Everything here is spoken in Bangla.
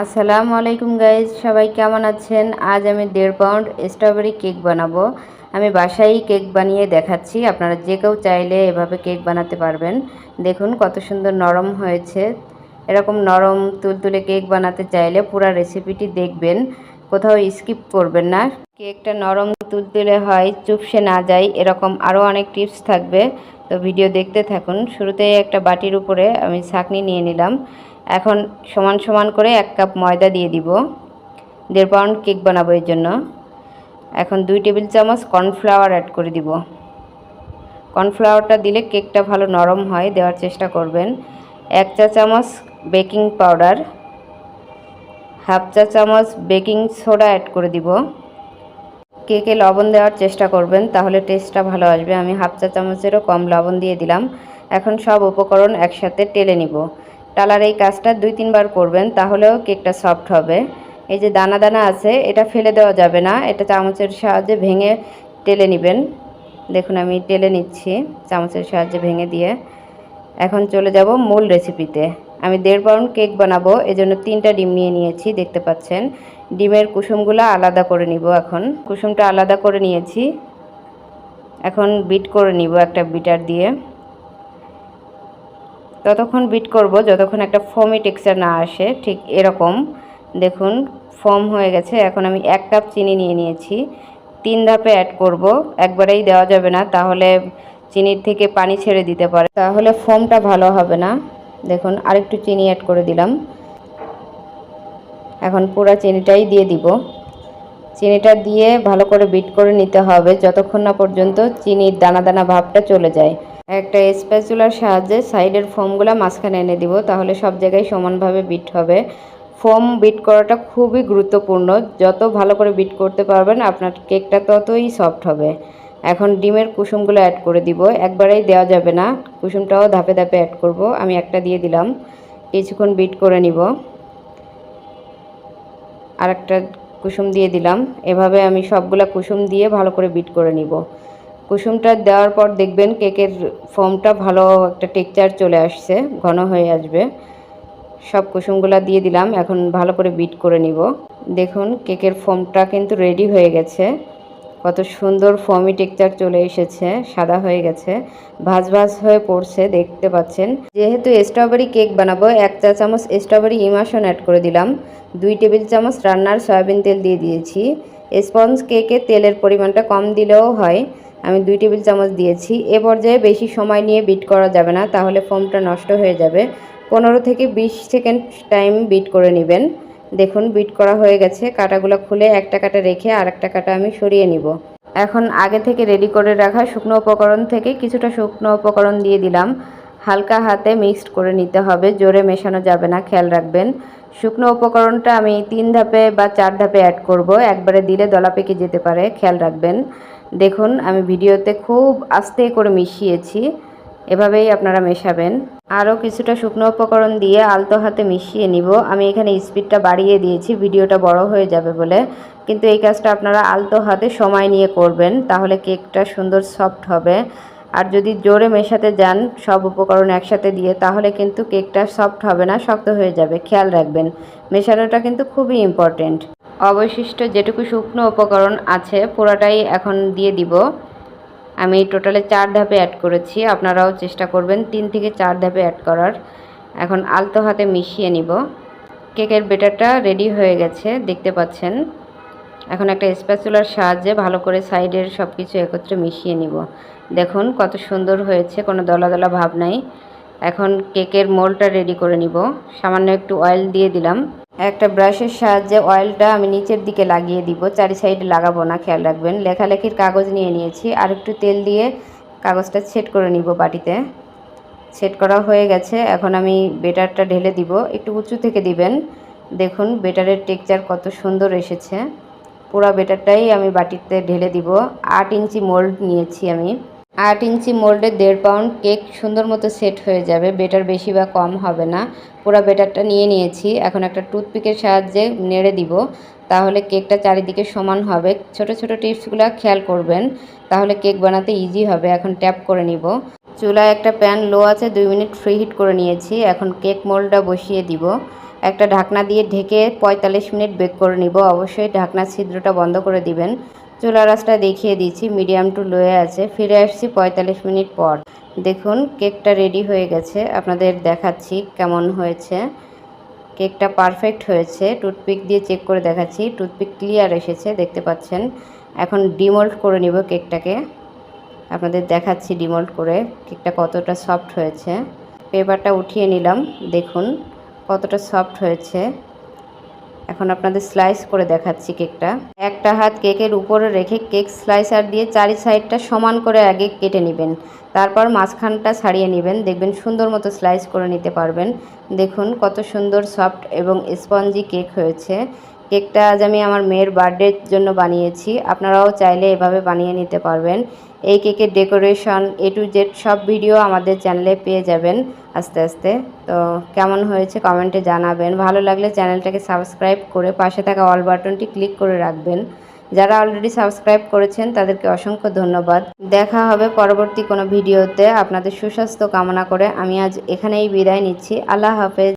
আসসালামু আলাইকুম গাইজ, সবাই কেমন আছেন? আজ আমি দেড় পাউন্ড স্ট্রবেরি কেক বানাবো। আমি বাসায় কেক বানিয়ে দেখাচ্ছি, আপনারা যে কেউ চাইলে এভাবে কেক বানাতে পারবেন। দেখুন কত সুন্দর নরম হয়েছে। এরকম নরম তুলতুলে কেক বানাতে চাইলে পুরো রেসিপিটি দেখবেন, কোথাও স্কিপ করবেন না। কেকটা নরম তুলতুলে হয়, চুপসে না যায়, এরকম আরও অনেক টিপস থাকবে। তো ভিডিও দেখতে থাকুন। শুরুতেই একটা বাটির উপরে আমি ছাঁকনি নিয়ে নিলাম। এখন সমান সমান করে এক কাপ ময়দা দিয়ে দিব। দেড় পাউন্ড কেক বানাবো এর জন্য। এখন দুই টেবিল চামচ কর্নফ্লাওয়ার অ্যাড করে দিব। কর্নফ্লাওয়ারটা দিলে কেকটা ভালো নরম হয়, দেওয়ার চেষ্টা করবেন। এক চা চামচ বেকিং পাউডার। হাফ চা চামচ বেকিং সোডা অ্যাড করে দিব। কেকে লবণ দেওয়ার চেষ্টা করবেন, তাহলে টেস্টটা ভালো আসবে। আমি হাফ চা চামচেরও কম লবণ দিয়ে দিলাম। এখন সব উপকরণ একসাথে টেলে নিব। টালার এই কাজটা দুই, তিনবার করবেন, তাহলেও কেকটা সফট হবে। এই যে দানা দানা আছে, এটা ফেলে দেওয়া যাবে না, এটা চামচের সাহায্যে ভেঙে টেলে নেবেন। দেখুন, আমি টেলে নিচ্ছি চামচের সাহায্যে ভেঙে দিয়ে। এখন চলে যাব মূল রেসিপিতে। আমি দেড় পাউন্ড কেক বানাবো, এজন্য তিনটা ডিম নিয়ে নিয়েছি, দেখতে পাচ্ছেন। ডিমের কুসুমগুলো আলাদা করে নিব এখন। কুসুমটা আলাদা করে নিয়েছি। এখন বিট করে নিব একটা বিটার দিয়ে। ততক্ষণ বিট করব, যতক্ষণ একটা ফোমি টেক্সচার না আসে, ঠিক এরকম। দেখুন ফর্ম হয়ে গেছে, এখন আমি এক কাপ চিনি নিয়ে নিয়েছি। তিন ধাপে অ্যাড করব, একবারেই দেওয়া যাবে না, তাহলে চিনির থেকে পানি ছেড়ে দিতে পারে। তাহলে ফোমটা ভালো হবে না। দেখুন, আরেকটু চিনি অ্যাড করে দিলাম। এখন পুরা চিনিটাই দিয়ে দিব। চিনিটা দিয়ে ভালো করে বিট করে নিতে হবে, যতক্ষণ না পর্যন্ত চিনির দানা দানা ভাবটা চলে যায়। একটা স্প্যাচুলার সাহায্যে সাইডের ফোমগুলো মাঝখানে এনে দিব, তাহলে সব জায়গায় সমানভাবে বিট হবে। ফোম বিট করাটা খুবই গুরুত্বপূর্ণ। যত ভালো করে বিট করতে পারবেন, আপনার কেকটা ততই সফট হবে। এখন ডিমের কুসুমগুলো অ্যাড করে দিব। একবারেই দেওয়া যাবে না। কুসুমটাও ধাপে ধাপে অ্যাড করব। আমি একটা দিয়ে দিলাম। কিছুক্ষণ বিট করে নিব। আর একটা কুসুম দিয়ে দিলাম। এভাবে আমি সবগুলা কুসুম দিয়ে ভালো করে বিট করে নিব। কুসুমটা দেওয়ার পর দেখবেন কেকের ফর্মটা ভালো একটা টেক্সচার চলে আসছে, ঘন হয়ে আসবে। সব কুসুমগুলো দিয়ে দিলাম, এখন ভালো করে বিট করে নিব। দেখুন, কেকের ফর্মটা কিন্তু রেডি হয়ে গেছে। কত সুন্দর ফর্মি টেক্সচার চলে এসেছে, সাদা হয়ে গেছে, ভাজ ভাজ হয়ে পড়ছে, দেখতে পাচ্ছেন। যেহেতু স্ট্রবেরি কেক বানাবো, এক চা চামচ স্ট্রবেরি ইমাশন অ্যাড করে দিলাম। দুই টেবিল চামচ রান্নার সয়াবিন তেল দিয়ে দিয়েছি। স্পঞ্জ কেকে তেলের পরিমাণটা কম দিলেও হয়। আমি দুই টেবিল চামচ দিয়েছি। এ পর্যায়ে বেশি সময় নিয়ে বিট করা যাবে না, তাহলে ফোমটা নষ্ট হয়ে যাবে। পনেরো থেকে বিশ সেকেন্ড টাইম বিট করে নেবেন। দেখুন, বিট করা হয়ে গেছে। কাটাগুলো খুলে একটা কাটা রেখে আর একটা কাটা আমি সরিয়ে নিব। এখন আগে থেকে রেডি করে রাখা শুকনো উপকরণ থেকে কিছুটা শুকনো উপকরণ দিয়ে দিলাম। হালকা হাতে মিক্সড করে নিতে হবে, জোরে মেশানো যাবে না, খেয়াল রাখবেন। শুকনো উপকরণটা আমি তিন ধাপে বা চার ধাপে অ্যাড করব। একবারে দিলে দলা পেকে যেতে পারে, খেয়াল রাখবেন। দেখুন, আমি ভিডিওতে খুব আস্তে করে মিশিয়েছি, এভাবেই আপনারা মেশাবেন। আরও কিছুটা শুকনো উপকরণ দিয়ে আলতো হাতে মিশিয়ে নিব। আমি এখানে স্পিডটা বাড়িয়ে দিয়েছি, ভিডিওটা বড় হয়ে যাবে বলে। কিন্তু এই কাজটা আপনারা আলতো হাতে সময় নিয়ে করবেন, তাহলে কেকটা সুন্দর সফট হবে। আর যদি জোরে মেশাতে যান সব উপকরণ একসাথে দিয়ে, তাহলে কিন্তু কেকটা সফট হবে না, শক্ত হয়ে যাবে। খেয়াল রাখবেন, মেশানোটা কিন্তু খুবই ইম্পর্টেন্ট অবশিষ্ট যেটুকু শুকনো উপকরণ আছে, পুরোটাই এখন দিয়ে দিব। আমি টোটালে চার ধাপে অ্যাড করেছি, আপনারাও চেষ্টা করবেন তিন থেকে চার ধাপে অ্যাড করার। এখন আলতো হাতে মিশিয়ে নিব। কেকের বেটারটা রেডি হয়ে গেছে, দেখতে পাচ্ছেন। এখন একটা স্প্যাচুলার সাহায্যে ভালো করে সাইডের সব কিছু একত্রে মিশিয়ে নিব। দেখুন কত সুন্দর হয়েছে, কোনো দলা দলা ভাব নাই। এখন কেকের মোলটা রেডি করে নিব। সামান্য একটু অয়েল দিয়ে দিলাম। একটা ব্রাশের সাহায্যে অয়েলটা আমি নিচের দিকে লাগিয়ে দিব। চারি সাইডে লাগাবো না, খেয়াল রাখবেন। লেখালেখির কাগজ নিয়ে নিয়েছি। আর একটু তেল দিয়ে কাগজটা ছেট করে নিব বাটিতে। সেট করা হয়ে গেছে। এখন আমি বেটারটা ঢেলে দিব। একটু উঁচু থেকে দিবেন। দেখুন বেটারের টেক্সচার কত সুন্দর এসেছে। পুরো বেটারটাই আমি বাটিতে ঢেলে দিব। আট ইঞ্চি মোল্ড নিয়েছি আমি। আট ইঞ্চি মোল্ডে দেড় পাউন্ড কেক সুন্দর মতো সেট হয়ে যাবে। বেটার বেশি বা কম হবে না। পুরো বেটারটা নিয়ে নিয়েছি। এখন একটা টুথপিকের সাহায্যে নেড়ে দিব। তাহলে কেকটা চারিদিকে সমান হবে। ছোট ছোট টিপসগুলো খেয়াল করবেন। তাহলে কেক বানাতে ইজি হবে। এখন ট্যাপ করে নিব। চুলায় একটা প্যান লো আছে। দুই মিনিট ফ্রি হিট করে নিয়েছি। এখন কেক মোল্ডটা বসিয়ে দিব। একটা ঢাকনা দিয়ে ঢেকে পঁয়তাল্লিশ মিনিট বেক করে নিব। অবশ্যই ঢাকনার ছিদ্রটা বন্ধ করে দিবেন। চুলা রাসটা দেখিয়ে দিচ্ছি, মিডিয়াম টু লোয়ে আছে। ফিরে আসছি পঁয়তাল্লিশ মিনিট পর। দেখুন, কেকটা রেডি হয়ে গেছে। আপনাদের দেখাচ্ছি কেমন হয়েছে। কেকটা পারফেক্ট হয়েছে। টুথপিক দিয়ে চেক করে দেখাচ্ছি। টুথপিক ক্লিয়ার এসেছে, দেখতে পাচ্ছেন। এখন ডিমোল্ড করে নিব কেকটাকে। আপনাদের দেখাচ্ছি ডিমোল্ড করে কেকটা কতটা সফট হয়েছে। পেপারটা উঠিয়ে নিলাম, দেখুন। কতটা সফট হয়েছে। এখন আপনাদের স্লাইস করে দেখাচ্ছি কেকটা একটা হাত কেকের উপরে রেখে কেক স্লাইসার দিয়ে চারি সাইডটা সমান করে আগে কেটে নেবেন। তারপর মাঝখানটা ছাড়িয়ে নেবেন। দেখবেন সুন্দর মতো স্লাইস করে নিতে পারবেন। দেখুন কত সুন্দর সফট এবং স্পঞ্জি কেক হয়েছে। কেকটা আজ আমি আমার মেয়ের বার্থডের জন্য বানিয়েছি। আপনারাও চাইলে এভাবে বানিয়ে নিতে পারবেন। এই কেকের ডেকোরেশন, এ টু জেড সব ভিডিও আমাদের চ্যানেলে পেয়ে যাবেন আস্তে আস্তে। তো কেমন হয়েছে কমেন্টে জানাবেন। ভালো লাগলে চ্যানেলটাকে সাবস্ক্রাইব করে পাশে থাকা অল বাটনটি ক্লিক করে রাখবেন। যারা অলরেডি সাবস্ক্রাইব করেছেন, তাদেরকে অসংখ্য ধন্যবাদ। দেখা হবে পরবর্তী কোনো ভিডিওতে। আপনাদের সুস্বাস্থ্য কামনা করে আমি আজ এখানেই বিদায় নিচ্ছি। আল্লাহ হাফেজ।